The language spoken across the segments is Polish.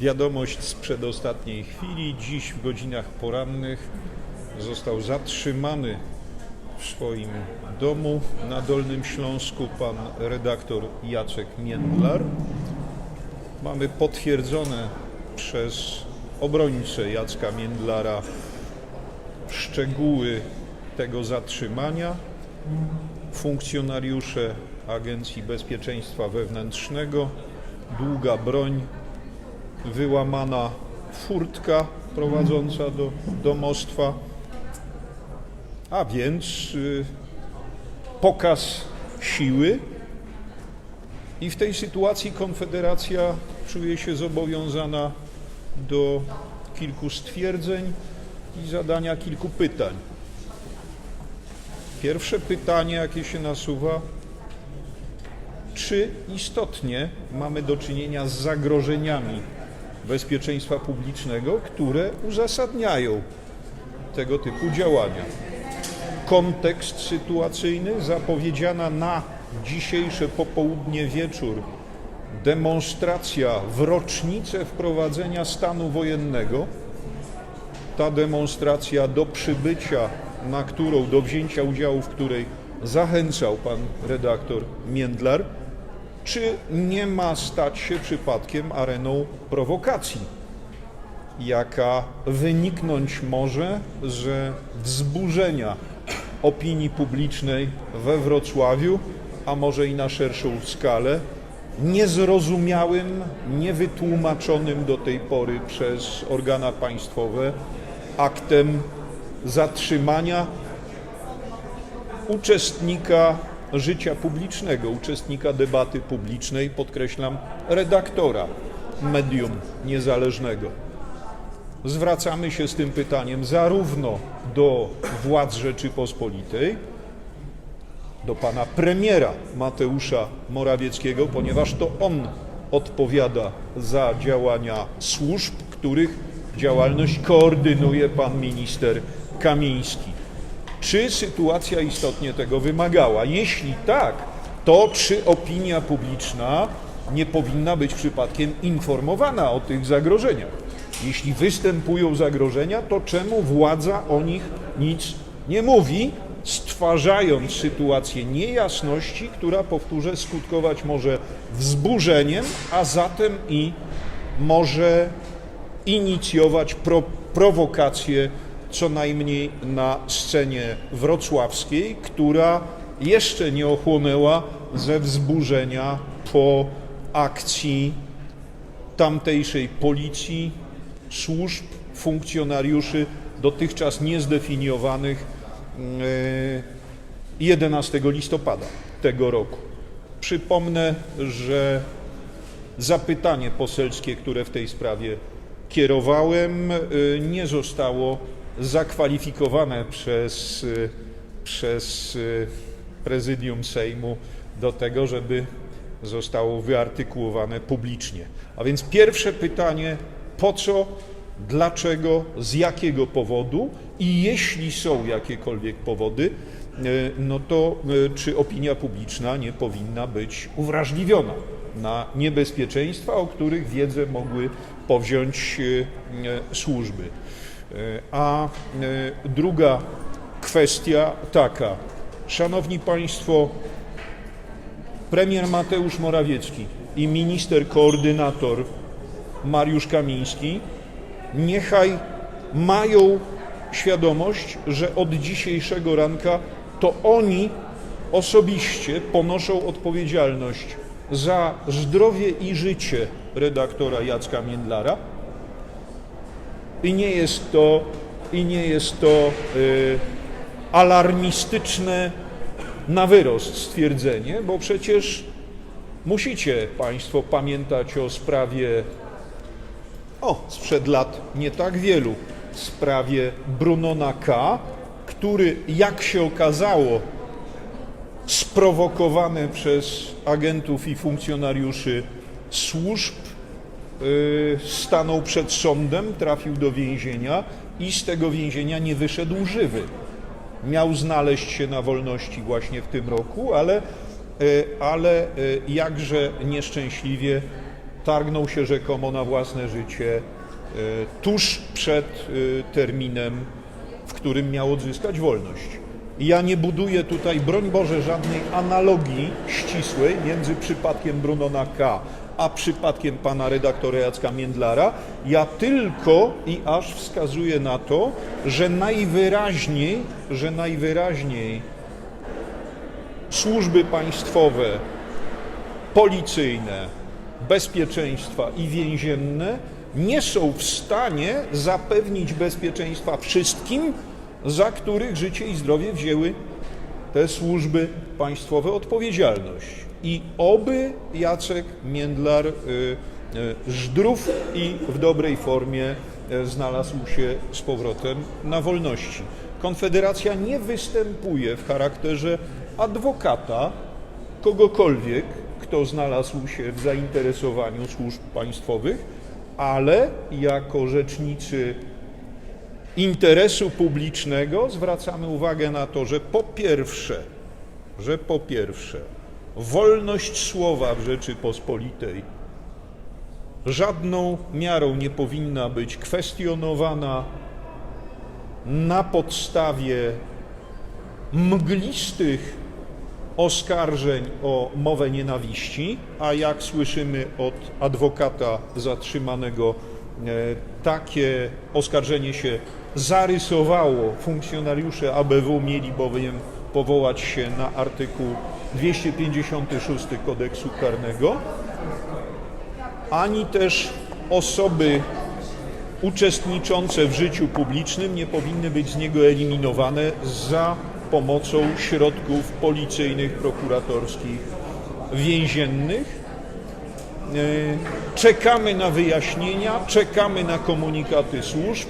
Wiadomość z przedostatniej chwili. Dziś w godzinach porannych został zatrzymany w swoim domu na Dolnym Śląsku pan redaktor Jacek Międlar. Mamy potwierdzone przez obrońcę Jacka Międlara szczegóły tego zatrzymania. Funkcjonariusze Agencji Bezpieczeństwa Wewnętrznego, długa broń, wyłamana furtka prowadząca do domostwa, a więc y, pokaz siły. I w tej sytuacji Konfederacja czuje się zobowiązana do kilku stwierdzeń i zadania kilku pytań. Pierwsze pytanie, jakie się nasuwa, czy istotnie mamy do czynienia z zagrożeniami bezpieczeństwa publicznego, które uzasadniają tego typu działania. Kontekst sytuacyjny, zapowiedziana na dzisiejsze popołudnie wieczór demonstracja w rocznicę wprowadzenia stanu wojennego. Ta demonstracja do przybycia, na którą, do wzięcia udziału w której zachęcał pan redaktor Międlar, czy nie ma stać się przypadkiem areną prowokacji, jaka wyniknąć może ze wzburzenia opinii publicznej we Wrocławiu, a może i na szerszą skalę, niezrozumiałym, niewytłumaczonym do tej pory przez organa państwowe aktem zatrzymania uczestnika życia publicznego, uczestnika debaty publicznej, podkreślam, redaktora medium niezależnego. Zwracamy się z tym pytaniem zarówno do władz Rzeczypospolitej, do pana premiera Mateusza Morawieckiego, ponieważ to on odpowiada za działania służb, których działalność koordynuje pan minister Kamiński. Czy sytuacja istotnie tego wymagała? Jeśli tak, to czy opinia publiczna nie powinna być przypadkiem informowana o tych zagrożeniach? Jeśli występują zagrożenia, to czemu władza o nich nic nie mówi, stwarzając sytuację niejasności, która, powtórzę, skutkować może wzburzeniem, a zatem i może inicjować pro, prowokację co najmniej na scenie wrocławskiej, która jeszcze nie ochłonęła ze wzburzenia po akcji tamtejszej policji, służb, funkcjonariuszy dotychczas niezdefiniowanych 11 listopada tego roku. Przypomnę, że zapytanie poselskie, które w tej sprawie kierowałem, nie zostało zakwalifikowane przez, przez prezydium Sejmu do tego, żeby zostało wyartykułowane publicznie. A więc pierwsze pytanie: po co, dlaczego, z jakiego powodu i jeśli są jakiekolwiek powody, no to czy opinia publiczna nie powinna być uwrażliwiona na niebezpieczeństwa, o których wiedzę mogły powziąć służby. A druga kwestia taka. Szanowni Państwo, premier Mateusz Morawiecki i minister koordynator Mariusz Kamiński niechaj mają świadomość, że od dzisiejszego ranka to oni osobiście ponoszą odpowiedzialność za zdrowie i życie redaktora Jacka Międlara. I nie jest to, i nie jest to y, alarmistyczne na wyrost stwierdzenie, bo przecież musicie Państwo pamiętać o sprawie, o, sprzed lat nie tak wielu, sprawie Brunona K., który, jak się okazało, sprowokowany przez agentów i funkcjonariuszy służb, stanął przed sądem, trafił do więzienia i z tego więzienia nie wyszedł żywy. Miał znaleźć się na wolności właśnie w tym roku, ale, ale jakże nieszczęśliwie targnął się rzekomo na własne życie tuż przed terminem, w którym miał odzyskać wolność. Ja nie buduję tutaj, broń Boże, żadnej analogii ścisłej między przypadkiem Brunona K. a przypadkiem pana redaktora Jacka Międlara. Ja tylko i aż wskazuję na to, że najwyraźniej, że najwyraźniej służby państwowe, policyjne, bezpieczeństwa i więzienne nie są w stanie zapewnić bezpieczeństwa wszystkim, za których życie i zdrowie wzięły te służby państwowe odpowiedzialność. I oby Jacek Międlar y, y, zdrów i w dobrej formie y, znalazł się z powrotem na wolności. Konfederacja nie występuje w charakterze adwokata kogokolwiek, kto znalazł się w zainteresowaniu służb państwowych, ale jako rzecznicy interesu publicznego zwracamy uwagę na to, że po pierwsze, że po pierwsze wolność słowa w Rzeczypospolitej żadną miarą nie powinna być kwestionowana na podstawie mglistych oskarżeń o mowę nienawiści, a jak słyszymy od adwokata zatrzymanego, e, takie oskarżenie się zarysowało. Funkcjonariusze ABW mieli bowiem powołać się na artykuł 256 kodeksu karnego, ani też osoby uczestniczące w życiu publicznym nie powinny być z niego eliminowane za pomocą środków policyjnych, prokuratorskich, więziennych. E, Czekamy na wyjaśnienia, czekamy na komunikaty służb.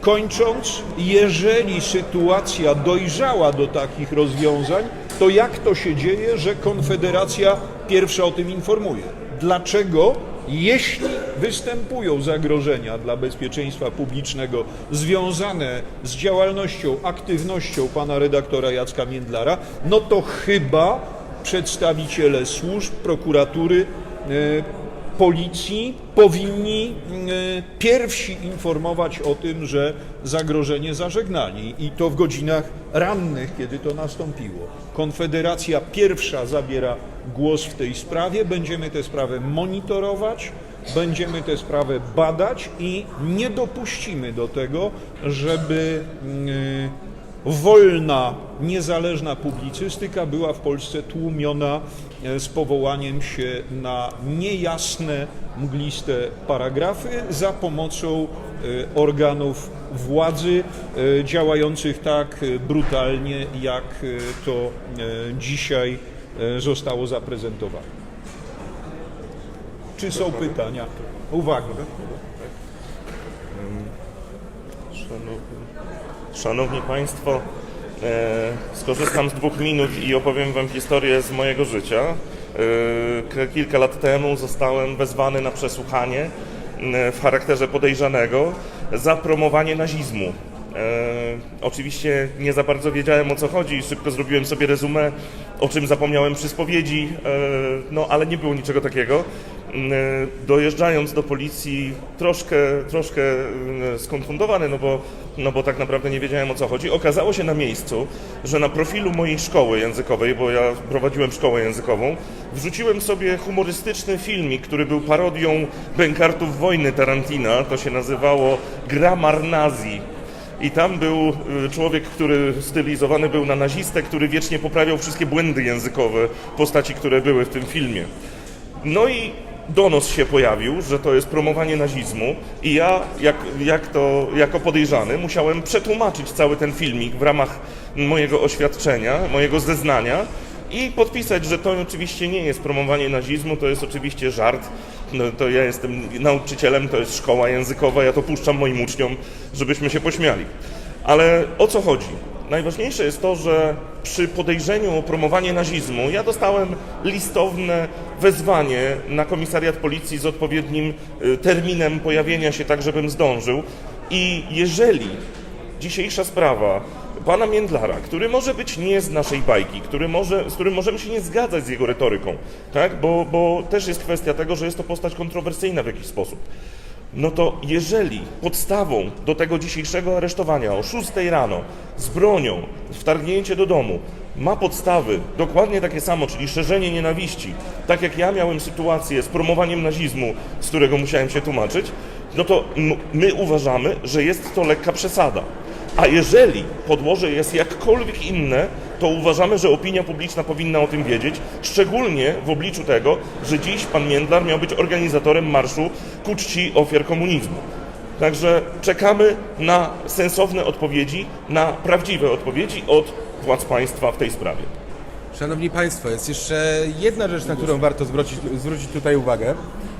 Kończąc, jeżeli sytuacja dojrzała do takich rozwiązań, to jak to się dzieje, że Konfederacja pierwsza o tym informuje? Dlaczego, jeśli występują zagrożenia dla bezpieczeństwa publicznego związane z działalnością, aktywnością pana redaktora Jacka Międlara, no to chyba przedstawiciele służb, prokuratury, e, policji powinni e, pierwsi informować o tym, że zagrożenie zażegnali i to w godzinach rannych, kiedy to nastąpiło. Konfederacja pierwsza zabiera głos w tej sprawie, będziemy tę sprawę monitorować, będziemy tę sprawę badać i nie dopuścimy do tego, żeby mm, wolna, niezależna publicystyka była w Polsce tłumiona e, z powołaniem się na niejasne, mgliste paragrafy za pomocą e, organów władzy e, działających tak brutalnie, jak to dzisiaj zostało zaprezentowane. Czy są pytania? Uwaga. Szanowni, Szanowni Państwo, e, skorzystam z dwóch minut i opowiem Wam historię z mojego życia. E, kilka lat temu zostałem wezwany na przesłuchanie m, w charakterze podejrzanego za promowanie nazizmu. E, oczywiście nie za bardzo wiedziałem o co chodzi, szybko zrobiłem sobie rezumę, o czym zapomniałem przy spowiedzi, e, no ale nie było niczego takiego. E, Dojeżdżając do policji troszkę, troszkę mm, skonfundowany, no bo, no bo tak naprawdę nie wiedziałem o co chodzi, okazało się na miejscu, że na profilu mojej szkoły językowej, bo ja prowadziłem szkołę językową, wrzuciłem sobie humorystyczny filmik, który był parodią bękartów wojny Tarantina, to się nazywało Gramar Nazi. I tam był y, człowiek, który stylizowany był na nazistę, który wiecznie poprawiał wszystkie błędy językowe postaci, które były w tym filmie. No i donos się pojawił, że to jest promowanie nazizmu i ja, jak, jak to, jako podejrzany, musiałem przetłumaczyć cały ten filmik w ramach mojego oświadczenia, mojego zeznania i podpisać, że to oczywiście nie jest promowanie nazizmu, to jest oczywiście żart. No, to ja jestem nauczycielem, to jest szkoła językowa, ja to puszczam moim uczniom, żebyśmy się pośmiali. Ale o co chodzi? Najważniejsze jest to, że przy podejrzeniu o promowanie nazizmu ja dostałem listowne wezwanie na komisariat policji z odpowiednim y, terminem pojawienia się tak, żebym zdążył. I jeżeli dzisiejsza sprawa pana Międlara, który może być nie z naszej bajki, który może, z którym możemy się nie zgadzać z jego retoryką, tak? bo, bo też jest kwestia tego, że jest to postać kontrowersyjna w jakiś sposób. No to jeżeli podstawą do tego dzisiejszego aresztowania o 6 rano z bronią, wtargnięcie do domu ma podstawy dokładnie takie samo, czyli szerzenie nienawiści, tak jak ja miałem sytuację z promowaniem nazizmu, z którego musiałem się tłumaczyć, no to my uważamy, że jest to lekka przesada. A jeżeli podłoże jest jakkolwiek inne, to uważamy, że opinia publiczna powinna o tym wiedzieć, szczególnie w obliczu tego, że dziś pan Międlar miał być organizatorem marszu ku czci ofiar komunizmu. Także czekamy na sensowne odpowiedzi, na prawdziwe odpowiedzi od władz państwa w tej sprawie. Szanowni Państwo, jest jeszcze jedna rzecz, na którą warto zwrócić, zwrócić tutaj uwagę.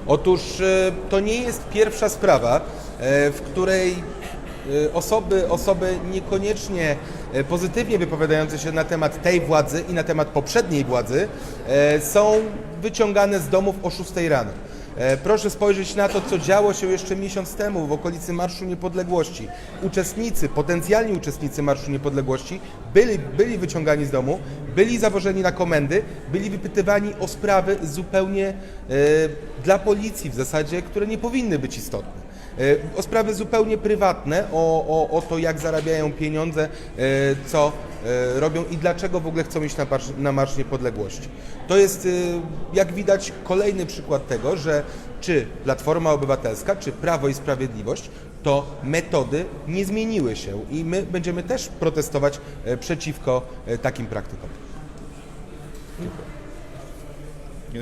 Otóż e, to nie jest pierwsza sprawa, e, w której osoby, osoby niekoniecznie e, pozytywnie wypowiadające się na temat tej władzy i na temat poprzedniej władzy e, są wyciągane z domów o 6 rano. Proszę spojrzeć na to, co działo się jeszcze miesiąc temu w okolicy Marszu Niepodległości. Uczestnicy, potencjalni uczestnicy Marszu Niepodległości byli, byli wyciągani z domu, byli zawożeni na komendy, byli wypytywani o sprawy zupełnie e, dla policji w zasadzie, które nie powinny być istotne. E, O sprawy zupełnie prywatne, o, o, o to, jak zarabiają pieniądze, e, co e, robią i dlaczego w ogóle chcą iść na Marsz, na marsz Niepodległości. To jest, jak widać, kolejny przykład tego, że czy Platforma Obywatelska, czy Prawo i Sprawiedliwość, to metody nie zmieniły się i my będziemy też protestować przeciwko takim praktykom.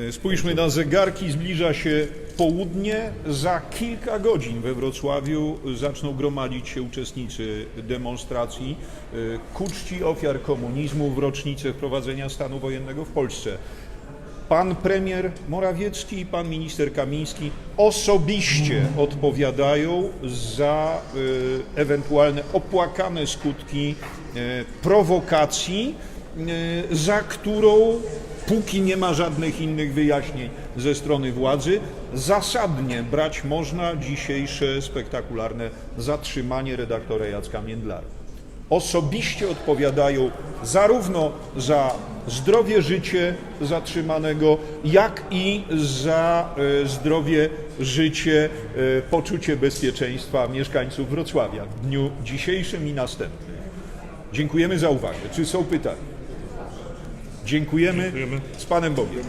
E, Spójrzmy na zegarki, zbliża się południe. Za kilka godzin we Wrocławiu zaczną gromadzić się uczestnicy demonstracji e, ku czci ofiar komunizmu w rocznicę wprowadzenia stanu wojennego w Polsce. Pan premier Morawiecki i pan minister Kamiński osobiście odpowiadają za e, ewentualne opłakane skutki e, prowokacji, za którą póki nie ma żadnych innych wyjaśnień ze strony władzy, zasadnie brać można dzisiejsze spektakularne zatrzymanie redaktora Jacka Międlara osobiście odpowiadają zarówno za zdrowie, życie zatrzymanego, jak i za e, zdrowie, życie, e, poczucie bezpieczeństwa mieszkańców Wrocławia w dniu dzisiejszym i następnym. Dziękujemy za uwagę. Czy są pytania? Dziękujemy. Dziękujemy. Z Panem Bogiem.